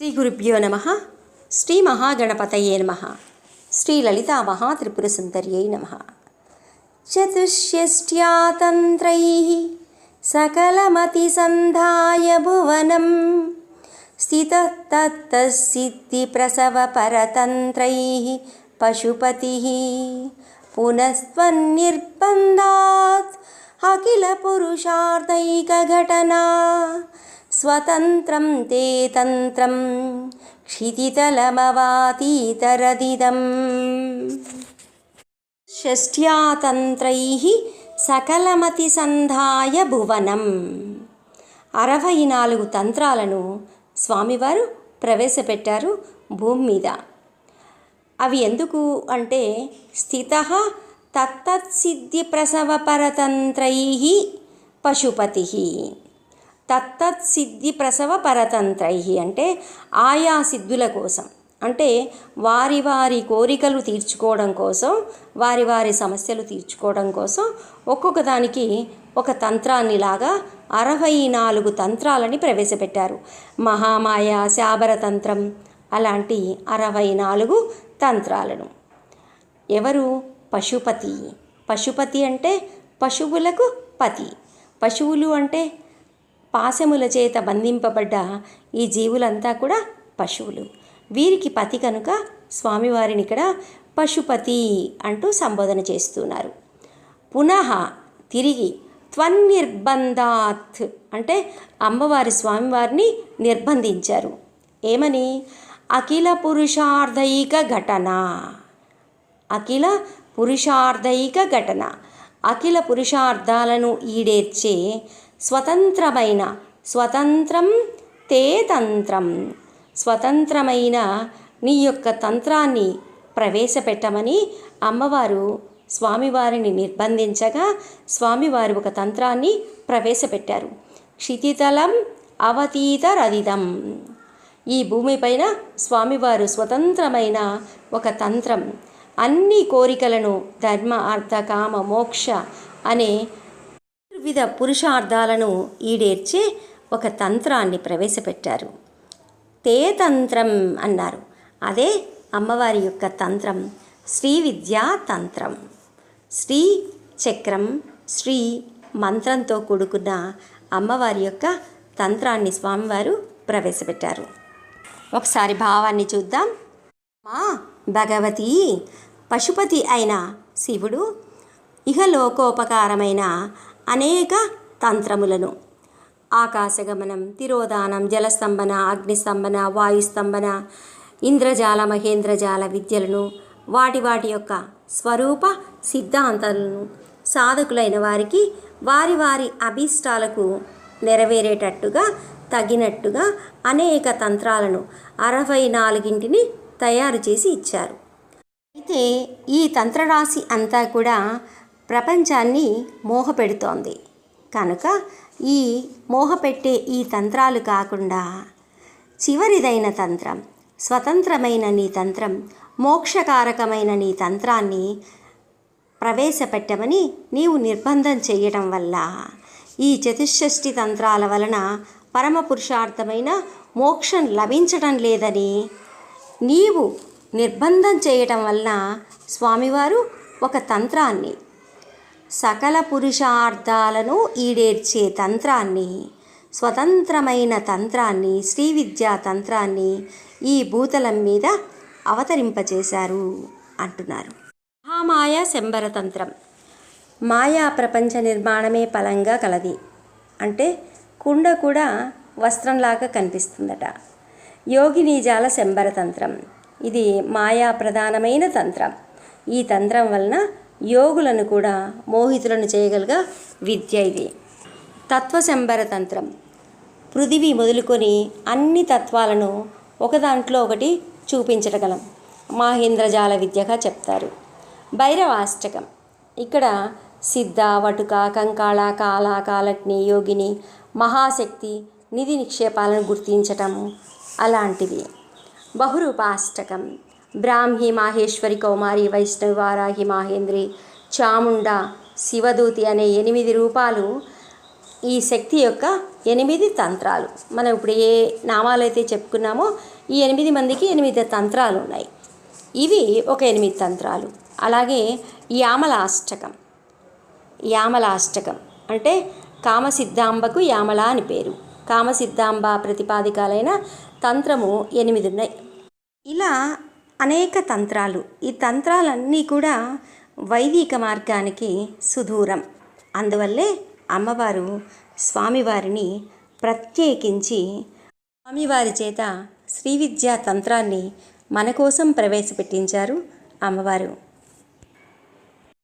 శ్రీ గురుభ్యో నమ. శ్రీ మహాగణపతయే నమ. శ్రీ లలితా మహాత్రిపురసుందర్యై నమ. చతుష్యష్ట్యా తంత్రై సకలమతిసంధాయ భువనం స్థితత్తసిద్ధిప్రసవపరతంత్రై పశుపతి పునస్త్వన్నిర్బంధాత్ అఖిలపురుషార్థైకఘటనా స్వతంత్రం తే తంత్రం క్షితితలమవాతీతరదిదం షష్ట్యాతంత్రై సకలమతిసంధాయ భువనం. అరవై నాలుగు తంత్రాలను స్వామివారు ప్రవేశపెట్టారు భూమి మీద. అవి ఎందుకు అంటే స్థిత తత్తత్సిద్ధి ప్రసవపరతంత్రై పశుపతి. తత్తత్సిద్ధి ప్రసవ పరతంత్రై అంటే ఆయా సిద్ధుల కోసం. అంటే వారి వారి కోరికలు తీర్చుకోవడం కోసం వారి వారి సమస్యలు తీర్చుకోవడం కోసం ఒక్కొక్క దానికి ఒక తంత్రాన్నిలాగా అరవై నాలుగు తంత్రాలని ప్రవేశపెట్టారు. మహామాయ శాబర తంత్రం అలాంటి అరవై నాలుగు తంత్రాలను. ఎవరు? పశుపతి. పశుపతి అంటే పశువులకు పతి. పశువులు అంటే పాశముల చేత బంధింపబడ్డ ఈ జీవులంతా కూడా పశువులు. వీరికి పతి కనుక స్వామివారిని ఇక్కడ పశుపతి అంటూ సంబోధన చేస్తున్నారు. పునః తిరిగి త్వన్నిర్బంధాత్ అంటే అమ్మవారి స్వామివారిని నిర్బంధించారు. ఏమని? అఖిల పురుషార్థైక ఘటన. అఖిల పురుషార్థైక ఘటన. అఖిల పురుషార్థాలను ఈడేర్చే స్వతంత్రమైన స్వతంత్రం తే తంత్రం. స్వతంత్రమైన నీ యొక్క తంత్రాన్ని ప్రవేశపెట్టమని అమ్మవారు స్వామివారిని నిర్బంధించగా స్వామివారు ఒక తంత్రాన్ని ప్రవేశపెట్టారు. క్షితితలం అవతీత రదిదం ఈ భూమిపైన స్వామివారు స్వతంత్రమైన ఒక తంత్రం. అన్ని కోరికలను ధర్మ అర్థ కామ మోక్ష అనే వివిధ పురుషార్థాలను ఈడేర్చే ఒక తంత్రాన్ని ప్రవేశపెట్టారు. తే తంత్రం అన్నారు. అదే అమ్మవారి యొక్క తంత్రం. శ్రీ విద్యా తంత్రం. శ్రీ చక్రం శ్రీ మంత్రంతో కూడుకున్న అమ్మవారి యొక్క తంత్రాన్ని స్వామివారు ప్రవేశపెట్టారు. ఒకసారి భావాన్ని చూద్దాం. మా భగవతి! పశుపతి అయిన శివుడు ఇహలోకోపకారమైన అనేక తంత్రములను. ఆకాశగమనం తిరోధానం జలస్తంభన అగ్నిస్తంభన వాయుస్తంభన ఇంద్రజాల మహేంద్రజాల విద్యలను వాటి వాటి యొక్క స్వరూప సిద్ధాంతాలను సాధకులైన వారికి వారి వారి అభీష్టాలకు నెరవేరేటట్టుగా తగినట్టుగా అనేక తంత్రాలను అరవై నాలుగింటిని తయారు చేసి ఇచ్చారు. అయితే ఈ తంత్రరాశి అంతా కూడా ప్రపంచాన్ని మోహపెడుతోంది. కనుక ఈ మోహపెట్టే ఈ తంత్రాలు కాకుండా చివరిదైన తంత్రం స్వతంత్రమైన నీ తంత్రం మోక్షకారకమైన నీ తంత్రాన్ని ప్రవేశపెట్టమని నీవు నిర్బంధం చేయటం వల్ల ఈ చతుషష్ఠి తంత్రాల వలన పరమ పురుషార్థమైన మోక్షం లభించటం లేదని నీవు నిర్బంధం చేయటం వలన స్వామివారు ఒక తంత్రాన్ని సకల పురుషార్థాలను ఈడేర్చే తంత్రాన్ని స్వతంత్రమైన తంత్రాన్ని శ్రీ విద్యా తంత్రాన్ని ఈ భూతలం మీద అవతరింపచేశారు అంటున్నారు. మహామాయ శంబర తంత్రం. మాయా ప్రపంచ నిర్మాణమే ఫలంగా కలది. అంటే కుండ కూడా వస్త్రంలాగా కనిపిస్తుందట. యోగిని జాల శంబర తంత్రం. ఇది మాయా ప్రధానమైన తంత్రం. ఈ తంత్రం వలన యోగులను కూడా మోహితులను చేయగలిగ విద్య ఇది. తత్వశంబర తంత్రం. పృథివీ మొదలుకొని అన్ని తత్వాలను ఒక దాంట్లో ఒకటి చూపించగలం మాహేంద్రజాల విద్యగా చెప్తారు. భైరవాష్టకం. ఇక్కడ సిద్ధ వటుక కంకాళ కాల కాలగ్ని యోగిని మహాశక్తి నిధి నిక్షేపాలను గుర్తించటం అలాంటివి. బహురూపాష్టకం. బ్రాహ్మి మాహేశ్వరి కౌమారి వైష్ణవి వారాహి మాహేంద్రి చాముండ శివదూతి అనే ఎనిమిది రూపాలు ఈ శక్తి యొక్క ఎనిమిది తంత్రాలు. మనం ఇప్పుడు ఏ నామాలు అయితే చెప్పుకున్నామో ఈ ఎనిమిది మందికి ఎనిమిది తంత్రాలు ఉన్నాయి. ఇవి ఒక ఎనిమిది తంత్రాలు. అలాగే యామల అష్టకం యామల అష్టకం అంటే కామసిద్ధాంబకు యామల అని పేరు. కామసిద్ధాంబ ప్రతిపాదికాలైన తంత్రము ఎనిమిది ఉన్నాయి. ఇలా అనేక తంత్రాలు. ఈ తంత్రాలన్నీ కూడా వైదిక మార్గానికి సుదూరం. అందువల్లే అమ్మవారు స్వామివారిని ప్రత్యేకించి స్వామివారి చేత శ్రీ విద్యా తంత్రాన్ని మన కోసం ప్రవేశపెట్టించారు అమ్మవారు.